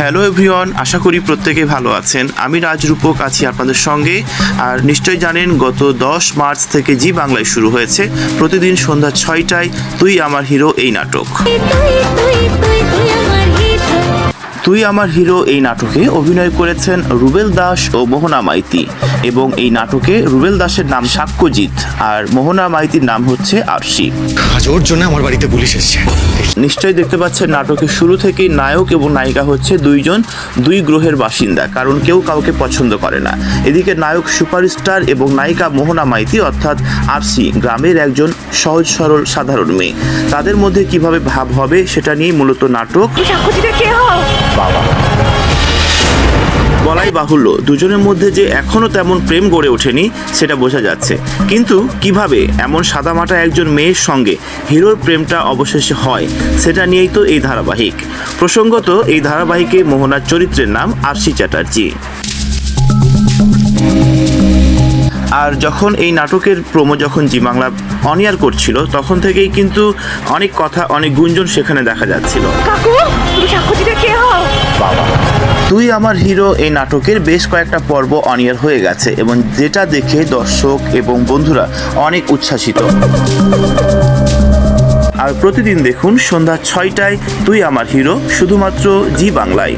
Hello everyone, আশা করি প্রত্যেকে ভালো আছেন। আমি রাজরূপক আছি আপনাদের সঙ্গে, আর নিশ্চয়ই জানেন গত দশ মার্চ থেকে জি বাংলায় শুরু হয়েছে। প্রতিদিন সন্ধ্যা ছয়টায় তুই আমার হিরো এই নাটক। তুই আমার হিরো এই নাটকে অভিনয় করেছেন রুবেল দাস ও মোহনা মাইতি। এবং এই নাটকে রুবেল দাসের নাম সাক্ষ্যজিৎ আর মোহনা মাইতির নাম হচ্ছে আরশি আজ ওর জন্য আমার বাড়িতে পুলিশ এসেছে। নিশ্চয়ই দেখতে পাচ্ছেন নাটকের শুরু থেকেই নায়ক এবং নায়িকা হচ্ছে দুইজন দুই গ্রহের বাসিন্দা কারণ কেউ কাউকে পছন্দ করে না। এদিকে নায়ক সুপারস্টার এবং নায়িকা মোহনা মাইতি অর্থাৎ আরসি গ্রামের একজন সহজ সরল সাধারণ মেয়ে। তাদের মধ্যে কীভাবে ভাব হবে সেটা নিয়ে মূলত নাটক। বলাই বাহুল্য, দুজনের মধ্যে যে এখনও তেমন প্রেম গড়ে ওঠেনি, সেটা বোঝা যাচ্ছে। কিন্তু কীভাবে এমন সাদামাটা একজন মেয়ের সঙ্গে হিরোর প্রেমটা অবশেষে হয়, সেটা নিয়েই তো এই ধারাবাহিক। প্রসঙ্গত, এই ধারাবাহিকে মোহনার চরিত্রের নাম আরশি চ্যাটার্জি। আর যখন এই নাটকের প্রোমো যখন জি বাংলা অনিয়ার করছিল, তখন থেকেই কিন্তু অনেক কথা, অনেক গুঞ্জন সেখানে দেখা যাচ্ছিল। কাকু, তুমি সাক্ষ্যজিতে কে হও? তুই আমার হিরো, এই নাটকের বেশ কয়েকটা পর্ব অনিয়ার হয়ে গেছে এবং যেটা দেখে দর্শক এবং বন্ধুরা অনেক উচ্ছ্বাসিত। আর প্রতিদিন দেখুন সন্ধ্যা ছয়টায় তুই আমার হিরো, শুধুমাত্র জি বাংলায়।